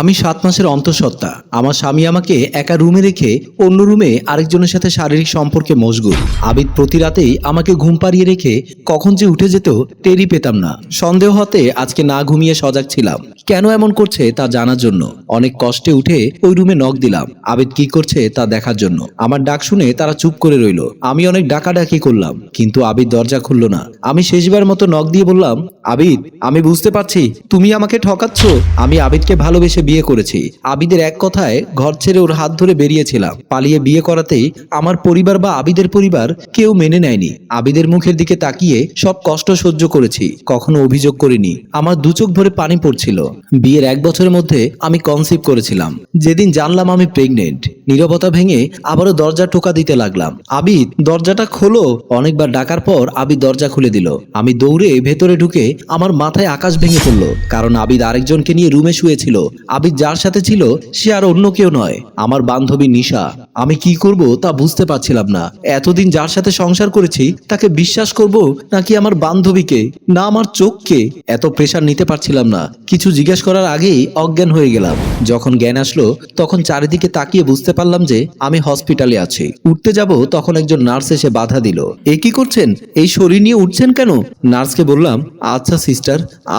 আমি সাত মাসের অন্তঃসত্ত্বা। আমার স্বামী আমাকে একা রুমে রেখে অন্য রুমে আরেকজনের সাথে শারীরিক সম্পর্কে মশগুল আবিদ প্রতি রাতেই আমাকে ঘুম পাড়িয়ে রেখে কখন যে উঠে যেত টেরই পেতাম না। সন্দেহ হতে আজকে না ঘুমিয়ে সজাগ ছিলাম। কেন এমন করছে তা জানার জন্য। অনেক কষ্টে উঠে ওই রুমে নখ দিলাম। আবিদ কি করছে তা দেখার জন্য। আমার ডাক শুনে তারা চুপ করে রইল। আমি অনেক ডাকাডাকি করলাম, কিন্তু আবিদ দরজা খুলল না। আমি শেষবার মতো নখ দিয়ে বললাম, আবিদ, আমি বুঝতে পারছি, তুমি আমাকে ঠকাচ্ছ। আমি আবিদকে ভালোবেসে বিয়ে করেছি। আবিদের এক কথায় ঘর ছেড়ে ওর হাত ধরে বেরিয়েছিলাম। পালিয়ে বিয়ে করাতেই আমার পরিবার বা আবিদের পরিবার কেউ মেনে নেয়নি। আবিদের মুখের দিকে তাকিয়ে সব কষ্ট সহ্য করেছি। কখনো অভিযোগ করিনি। আমার দু চোখ ভরে পানি পড়ছিল। বিয়ের এক বছরের মধ্যে আমি কনসিভ করেছিলাম। যেদিন জানলাম আমি প্রেগনেন্ট নীরবতা ভেঙে আবারও দরজা টোকা দিতে লাগলাম। আবিদ দরজাটা খোলো। অনেকবার ডাকার পর আবিদ দরজা খুলে দিল। আমি দৌড়ে ভেতরে ঢুকে আমার মাথায় আকাশ ভেঙে পড়ল। কারণ আবিদ আরেকজনকে নিয়ে রুমে শুয়েছিল। আবিদ যার সাথে ছিল, সে আর অন্য কেউ নয়, আমার বান্ধবী নিশা। আমি কি করব তা বুঝতে পারছিলাম না। এতদিন যার সাথে সংসার করেছি, তাকে বিশ্বাস করব নাকি আমার বান্ধবীকে, না আমার চোখকে? এত প্রেশার নিতে পারছিলাম না। কিছু জিজ্ঞেস করার আগেই অজ্ঞান হয়ে গেলাম। যখন জ্ঞান আসলো, তখন চারিদিকে তাকিয়ে বুঝতে পারলাম যে আমি হসপিটালে আছি। উঠতে যাব, তখন একজন নার্স এসে বাধা দিল। এ কি করছেন? এই শরীর নিয়ে উঠছেন কেন? নার্সকে বললাম আচ্ছা সিস্টার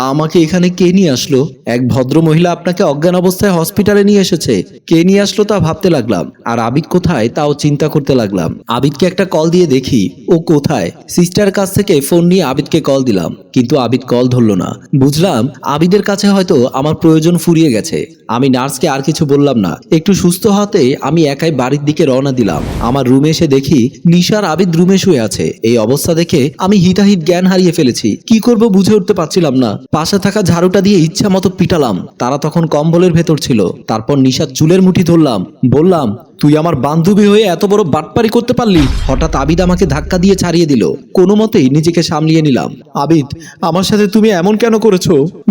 আমাকে এখানে কে নিয়ে আসলো? এক ভদ্র মহিলা আপনাকে অজ্ঞান অবস্থায় হসপিটালে নিয়ে এসেছে। কে নিয়ে আসলো তা ভাবতে লাগলাম। আর আবিদ কোথায় তাও চিন্তা করতে লাগলাম। আবিদকে একটা কল দিয়ে দেখি। ও কোথায়? সিস্টার কাছ থেকে ফোন নিয়ে আবিদকে কল দিলাম। কিন্তু আবিদ কল ধরল না। বুঝলাম আবিদের কাছে হয়তো আমার প্রয়োজন ফুরিয়ে গেছে। আমি নার্সকে আর কিছু বললাম না। একটু সুস্থ হতে আমি একাই বাড়ির দিকে রওনা দিলাম। আমার রুমে এসে দেখি নিশার আবিদ রুমে শুয়ে আছে। এই অবস্থা দেখে আমি হিতাহিত জ্ঞান হারিয়ে ফেলেছি। কি করব বুঝে উঠতে পারছিলাম না। পাশে থাকা ঝাড়ুটা দিয়ে ইচ্ছা মতো পিটালাম। তারা তখন কম্বলের ভেতর ছিল। তারপর নিশার চুলের মুঠি ধরলাম। বললাম তুই আমার বান্ধবী হয়ে এত বড় বাটপারি করতে পারলি? হঠাৎ আবিদ আমাকে ধাক্কা দিয়ে ছাড়িয়ে দিল। কোনো মতেই নিজেকে সামলিয়ে নিলাম। আবিদ, আমার সাথে তুমি এমন কেন করেছ?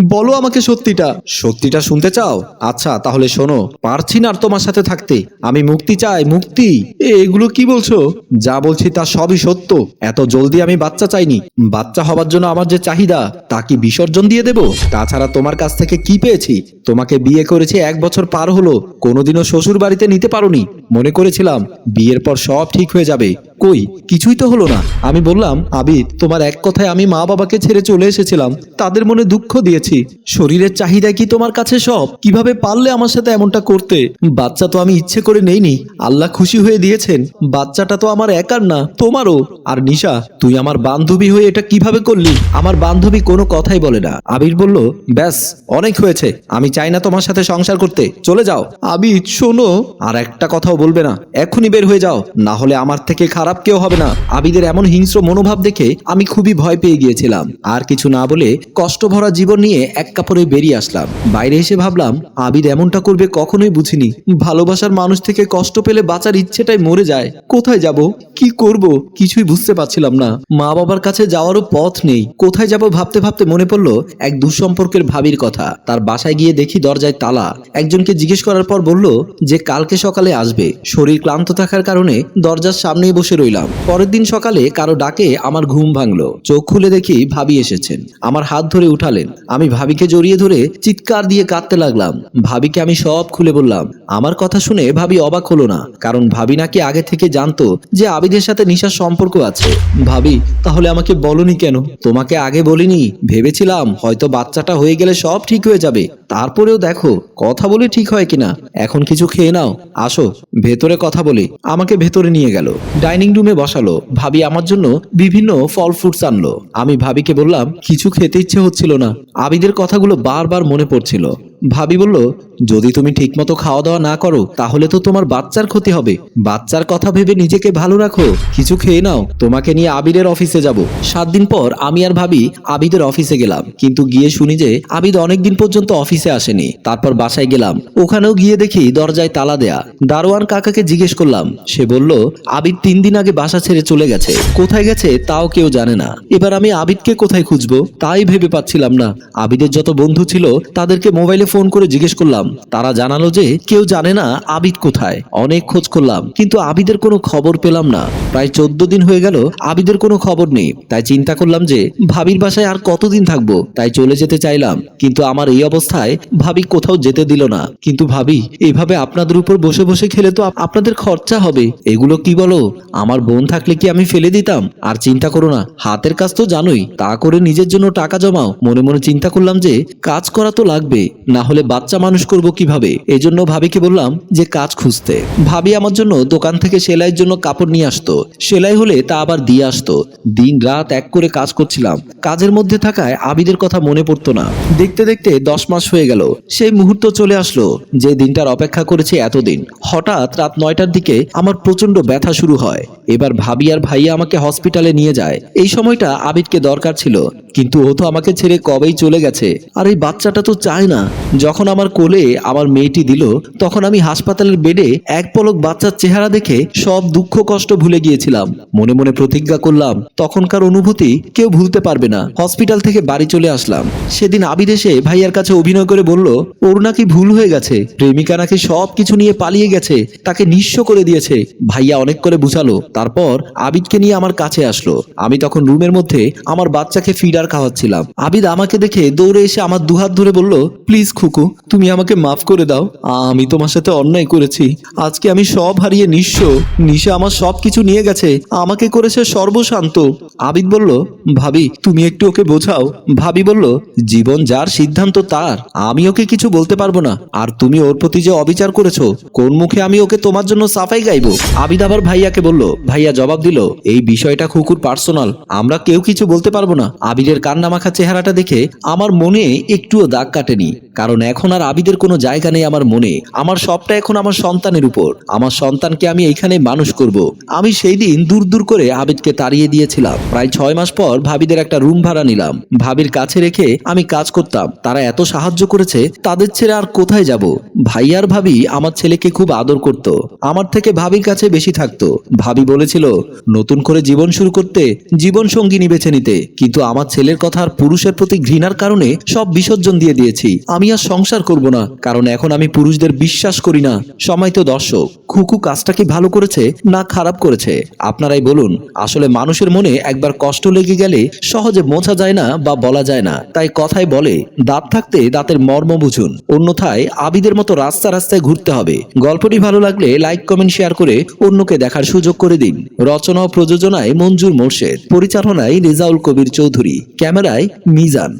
বলো আমাকে সত্যিটা। সত্যিটা শুনতে চাও? আচ্ছা তাহলে শোনো। পারছি না আর তোমার সাথে থাকতে। আমি মুক্তি চাই, মুক্তি। এগুলো কি বলছো? যা বলছি তা সবই সত্য। এত জলদি আমি বাচ্চা চাইনি। বাচ্চা হবার জন্য আমার যে চাহিদা, তা কি বিসর্জন দিয়ে দেব? তাছাড়া তোমার কাছ থেকে কি পেয়েছি? তোমাকে বিয়ে করেছি এক বছর পার হলো, কোনোদিনও শ্বশুর বাড়িতে নিতে পারোনি। মনে করেছিলাম, বিয়ের পর সব ঠিক হয়ে যাবে। কই? কিছুই তো হলো না। আমি বললাম, আবিদ, তোমার এক কথায় আমি মা বাবাকে ছেড়ে চলে এসেছিলাম। তাদের মনে দুঃখ দিয়েছি। শরীরের চাহিদা কি তোমার কাছে সব? কীভাবে পারলে আমার সাথে এমনটা করতে? বাচ্চা তো আমি ইচ্ছে করে নেইনি। আল্লাহ খুশি হয়ে দিয়েছেন। বাচ্চাটা তো আমার একার না, তোমারও। আর নিশা, তুই আমার বান্ধবী হয়ে এটা কীভাবে করলি? আমার বান্ধবী কোনো কথাই বলে না। আবির বলল, ব্যাস, অনেক হয়েছে। আমি চাই না তোমার সাথে সংসার করতে। চলে যাও। আবির শোনো, আর একটা কথাও বলবে না। এক্ষুনি বের হয়ে যাও। না হলে আমার থেকে খারাপ কেউ হবে না। আবিদের এমন হিংস্র মনোভাব দেখে আমি খুবই ভয় পেয়ে গিয়েছিলাম। আর কিছু না বলে কষ্ট ভরা জীবন নিয়ে এক কাপড়ে বেরিয়ে আসলাম। বাইরে এসে ভাবলাম, আবিদ এমনটা করবে কখনোই বুঝিনি। ভালোবাসার মানুষ থেকে কষ্ট পেলে বাঁচার ইচ্ছেটাই মরে যায়। কোথায় যাব? কি করব? কিছুই বুঝতে পারছিলাম না। মা বাবার কাছে যাওয়ারও পথ নেই। কোথায় যাব ভাবতে ভাবতে মনে পড়ল এক দুঃসম্পর্কের ভাবির কথা। তার বাসায় গিয়ে দেখি দরজায় তালা। একজনকে জিজ্ঞেস করার পর বলল যে কালকে সকালে আসবে। শরীর ক্লান্ত থাকার কারণে দরজার সামনেই বসে রইলাম পরের দিন সকালে কারও ডাকে আমার ঘুম ভাঙলো। চোখ খুলে দেখি ভাবি এসেছেন। আমার হাত ধরে উঠালেন। আমি ভাবিকে জড়িয়ে ধরে চিৎকার দিয়ে কাঁদতে লাগলাম। ভাবিকে আমি সব খুলে বললাম। আমার কথা শুনে ভাবি অবাক হলো না, কারণ ভাবি নাকি আগে থেকে জানতো যে আবিদের সাথে নিশার সম্পর্ক আছে। ভাবি, তাহলে আমাকে বলনি কেন? তোমাকে আগে বলিনি। ভেবেছিলাম হয়তো বাচ্চাটা হয়ে গেলে সব ঠিক হয়ে যাবে। তারপরেও দেখো, কথা বলে ঠিক হয় কিনা? এখন কিছু খেয়ে নাও। আসো, ভেতরে কথা বলি। আমাকে ভেতরে নিয়ে গেল। ডাইনিং রুমে বসালো। ভাবি আমার জন্য বিভিন্ন ফল ফ্রুটস আনলো। আমি ভাবিকে বললাম, কিছু খেতে ইচ্ছে হচ্ছিল না। আবিদের কথাগুলো বারবার মনে পড়ছিল। ভাবি বলল যদি তুমি ঠিকমতো খাওয়া দাওয়া না করো, তাহলে তো তোমার বাচ্চার ক্ষতি হবে। বাচ্চার কথা ভেবে নিজেকে ভালো রাখো। কিছু খেয়ে নাও। তোমাকে নিয়ে আবিরের অফিসে যাব। সাত দিন পর আমি আর ভাবি আবিদের অফিসে গেলাম। কিন্তু গিয়ে শুনি যে আবিদ অনেক দিন পর্যন্ত অফিসে আসেনি। তারপর বাসায় গেলাম। ওখানেও গিয়ে দেখি দরজায় তালা দেয়া। দারোয়ান কাকাকে জিজ্ঞেস করলাম। সে বলল, আবিদ তিন দিন আগে বাসা ছেড়ে চলে গেছে। কোথায় গেছে তাও কেউ জানে না। এবার আমি আবিদকে কোথায় খুঁজবো? তাই ভেবে পাচ্ছিলাম না। আবিদের যত বন্ধু ছিল, তাদেরকে মোবাইলে ফোন করে জিজ্ঞেস করলাম। তারা জানালো যে কেউ জানে না আবিদ কোথায়। অনেক খোঁজ করলাম, কিন্তু আবিদের কোনো খবর পেলাম না। প্রায় চোদ্দ দিন হয়ে গেল, আবিদের কোনো খবর নেই। তাই চিন্তা করলাম যে, ভাবির বাসায় আর কতদিন থাকব? তাই চলে যেতে চাইলাম, কিন্তু আমার এই অবস্থায় ভাবি কোথাও যেতে দিল না। কিন্তু ভাবি এইভাবে আপনাদের উপর বসে বসে খেলে তো আপনাদের খরচা হবে। এগুলো কি বলো? আমার বোন থাকলে কি আমি ফেলে দিতাম? আর চিন্তা করো না, হাতের কাজ তো জানোই। তা করে নিজের জন্য টাকা জমাও। মনে মনে চিন্তা করলাম যে, কাজ করা তো লাগবে, না হলে বাচ্চা মানুষ করব কীভাবে? এজন্য ভাবিকে বললাম যে কাজ খুঁজতে। ভাবি আমার জন্য দোকান থেকে সেলাইয়ের জন্য কাপড় নিয়ে আসতো। সেলাই হলে তা আবার দিয়ে আসতো। দিন রাত এক করে কাজ করছিলাম। কাজের মধ্যে থাকায় আবিদের কথা মনে পড়তো না। দেখতে দেখতে দশ মাস হয়ে গেল। সেই মুহূর্ত চলে আসলো যে দিনটার অপেক্ষা করেছি এতদিন। হঠাৎ রাত নয়টার দিকে আমার প্রচণ্ড ব্যথা শুরু হয়। এবার ভাবি আর ভাইয়া আমাকে হসপিটালে নিয়ে যায়। এই সময়টা আবিদকে দরকার ছিল। কিন্তু ও তো আমাকে ছেড়ে কবেই চলে গেছে। আর এই বাচ্চাটা তো চায় না। যখন আমার কোলে আমার মেয়েটি দিল, তখন আমি হাসপাতালের বেডে এক পলক বাচ্চার চেহারা দেখে সব দুঃখ কষ্ট ভুলে গিয়েছিলাম। মনে মনে প্রতিজ্ঞা করলাম, তখনকার অনুভূতি কেউ ভুলতে পারবে না। হসপিটাল থেকে বাড়ি চলে আসলাম। সেদিন আবিদ এসে ভাইয়ার কাছে অভিনয় করে বলল, ওর নাকি ভুল হয়ে গেছে। প্রেমিকা নাকি সব কিছু নিয়ে পালিয়ে গেছে, তাকে নিঃস্ব করে দিয়েছে। ভাইয়া অনেক করে বুঝালো। তারপর আবিদকে নিয়ে আমার কাছে আসলো। আমি তখন রুমের মধ্যে আমার বাচ্চাকে ফিডার খাওয়াচ্ছিলাম। আবিদ আমাকে দেখে দৌড়ে এসে আমার দুহাত ধরে বলল, প্লিজ খুকু, তুমি আমাকে মাফ করে দাও। আমি তোমার সাথে অন্যায় করেছি। আজকে আমি সব হারিয়ে নিঃস্ব। নিশা আমার সব কিছু নিয়ে গেছে। আমাকে করেছে সর্বশান্ত। আবিদ বলল, ভাবি, তুমি একটু ওকে বোঝাও। ভাবি বলল, জীবন যার সিদ্ধান্ত তার। আমি ওকে কিছু বলতে পারব না। আর তুমি ওর প্রতি যে অবিচার করেছ, কোন মুখে আমি ওকে তোমার জন্য সাফাই গাইবো? আবিদ আবার ভাইয়াকে বলল, ভাইয়া জবাব দিল, এই বিষয়টা খুকুর পার্সোনাল। আমরা কেউ কিছু বলতে পারব না। আবিদের কান্না মাখা চেহারাটা দেখে আমার মনে একটুও দাগ কাটেনি। কারণ এখন আর আবিদের কোনো জায়গা নেই আমার মনে। আমার সবটা এখন আমার সন্তানের উপর। আমার সন্তানকে আমি এইখানে মানুষ করব। আমি সেই দিন দূর দূর করে আবিদকে তাড়িয়ে দিয়েছিলাম। প্রায় ছয় মাস পর ভাবিদের একটা রুম ভাড়া নিলাম। ভাবির কাছে রেখে আমি কাজ করতাম। তারা এত সাহায্য করেছে, তাদের ছেড়ে আর কোথায় যাব? ভাই আর ভাবি আমার ছেলেকে খুব আদর করত। আমার থেকে ভাবির কাছে বেশি থাকতো। ভাবি বলেছিল, নতুন করে জীবন শুরু করতে জীবন সঙ্গিনী বেছে নিতে। কিন্তু আমার ছেলের কথা আর পুরুষের প্রতি ঘৃণার কারণে সব বিসর্জন দিয়ে দিয়েছি। আমি আর সংসার করব না। কারণ এখন আমি পুরুষদের বিশ্বাস করি না। সময় তো দর্শক। খুকু কাজটা কি ভালো করেছে না খারাপ করেছে? আপনারাই বলুন, আসলে মানুষের মনে একবার কষ্ট লেগে গেলে সহজে মোছা যায় না বা বলা যায় না। তাই কথাই বলে, দাঁত থাকতে দাঁতের মর্ম বুঝুন। অন্যথায় আবিদের মতো রাস্তা রাস্তায় ঘুরতে হবে। গল্পটি ভালো লাগলে লাইক, কমেন্ট, শেয়ার করে অন্যকে দেখার সুযোগ করে দিন। রচনা ও প্রযোজনায় মঞ্জুর মোর্শেদ। পরিচালনায় রেজাউল কবির চৌধুরী। ক্যামেরায় মিজান।